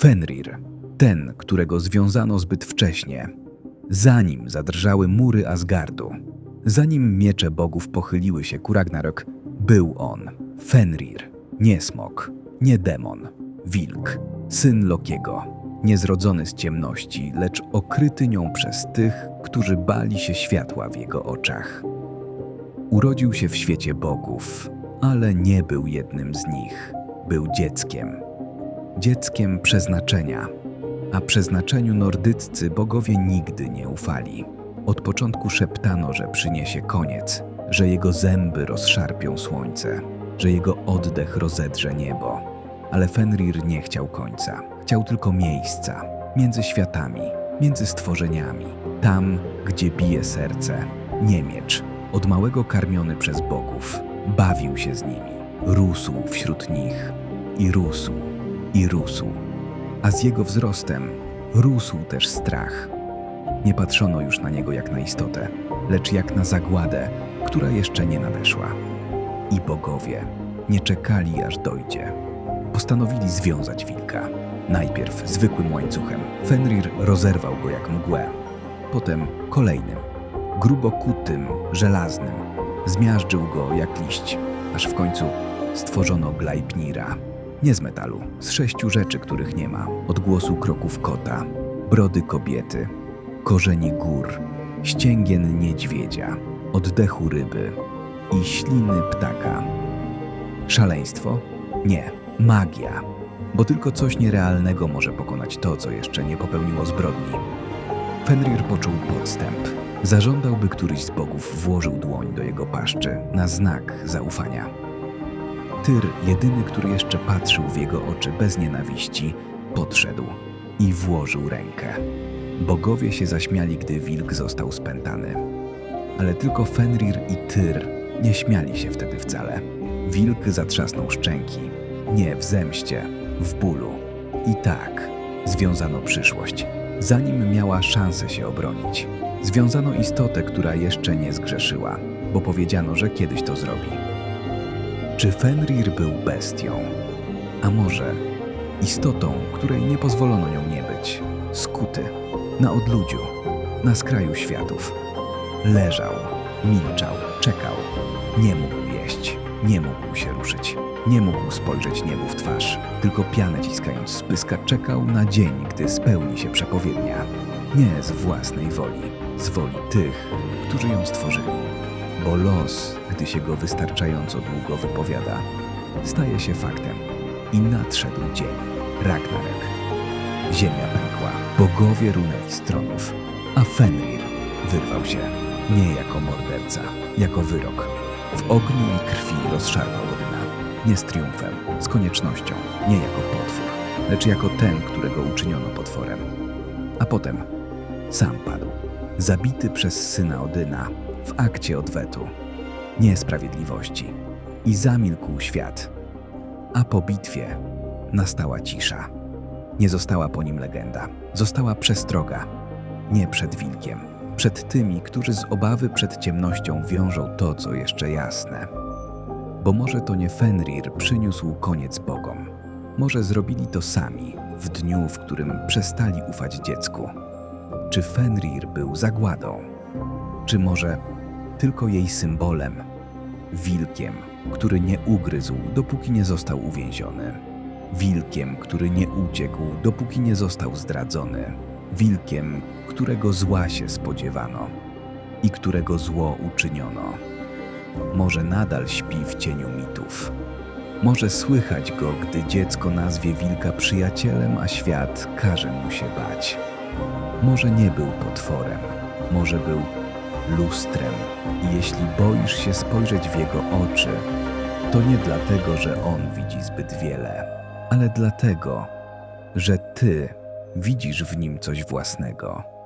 Fenrir, ten, którego związano zbyt wcześnie, zanim zadrżały mury Asgardu, zanim miecze bogów pochyliły się ku Ragnarok, był on, Fenrir, nie smok, nie demon, wilk, syn Lokiego, niezrodzony z ciemności, lecz okryty nią przez tych, którzy bali się światła w jego oczach. Urodził się w świecie bogów, ale nie był jednym z nich. Był dzieckiem. Dzieckiem przeznaczenia. A przeznaczeniu nordyccy bogowie nigdy nie ufali. Od początku szeptano, że przyniesie koniec, że jego zęby rozszarpią słońce, że jego oddech rozedrze niebo. Ale Fenrir nie chciał końca. Chciał tylko miejsca między światami, między stworzeniami, tam, gdzie bije serce. Nie miecz, od małego karmiony przez bogów, bawił się z nimi, rósł wśród nich i rósł, i rósł. A z jego wzrostem rósł też strach. Nie patrzono już na niego jak na istotę, lecz jak na zagładę, która jeszcze nie nadeszła. I bogowie nie czekali, aż dojdzie. Postanowili związać wilka. Najpierw zwykłym łańcuchem. Fenrir rozerwał go jak mgłę. Potem kolejnym, grubo kutym, żelaznym. Zmiażdżył go jak liść, aż w końcu stworzono Gleipnira. Nie z metalu, z sześciu rzeczy, których nie ma. Odgłosu kroków kota, brody kobiety, korzeni gór, ścięgien niedźwiedzia, oddechu ryby i śliny ptaka. Szaleństwo? Nie, magia. Bo tylko coś nierealnego może pokonać to, co jeszcze nie popełniło zbrodni. Fenrir poczuł podstęp. Zażądał, by któryś z bogów włożył dłoń do jego paszczy na znak zaufania. Tyr, jedyny, który jeszcze patrzył w jego oczy bez nienawiści, podszedł i włożył rękę. Bogowie się zaśmiali, gdy wilk został spętany. Ale tylko Fenrir i Tyr nie śmiali się wtedy wcale. Wilk zatrzasnął szczęki. Nie w zemście, w bólu. I tak związano przyszłość, zanim miała szansę się obronić. Związano istotę, która jeszcze nie zgrzeszyła, bo powiedziano, że kiedyś to zrobi. Czy Fenrir był bestią? A może istotą, której nie pozwolono nią nie być? Skuty, na odludziu, na skraju światów. Leżał, milczał, czekał. Nie mógł jeść, nie mógł się ruszyć, nie mógł spojrzeć niebu w twarz. Tylko pianę ciskając z pyska czekał na dzień, gdy spełni się przepowiednia. Nie z własnej woli, z woli tych, którzy ją stworzyli. Bo los, gdy się go wystarczająco długo wypowiada, staje się faktem. I nadszedł dzień, Ragnarek. Ziemia pękła, bogowie runęli z tronów, a Fenrir wyrwał się nie jako morderca, jako wyrok. W ogniu i krwi rozszarpał Odyna, nie z triumfem, z koniecznością, nie jako potwór, lecz jako ten, którego uczyniono potworem. A potem sam padł, zabity przez syna Odyna w akcie odwetu, niesprawiedliwości. I zamilkł świat. A po bitwie nastała cisza. Nie została po nim legenda, została przestroga. Nie przed wilkiem, przed tymi, którzy z obawy przed ciemnością wiążą to, co jeszcze jasne. Bo może to nie Fenrir przyniósł koniec bogom. Może zrobili to sami w dniu, w którym przestali ufać dziecku. Czy Fenrir był zagładą? Czy może tylko jej symbolem? Wilkiem, który nie ugryzł, dopóki nie został uwięziony. Wilkiem, który nie uciekł, dopóki nie został zdradzony. Wilkiem, którego zła się spodziewano i którego zło uczyniono. Może nadal śpi w cieniu mitów. Może słychać go, gdy dziecko nazwie wilka przyjacielem, a świat każe mu się bać. Może nie był potworem, może był lustrem i jeśli boisz się spojrzeć w jego oczy, to nie dlatego, że on widzi zbyt wiele, ale dlatego, że ty widzisz w nim coś własnego.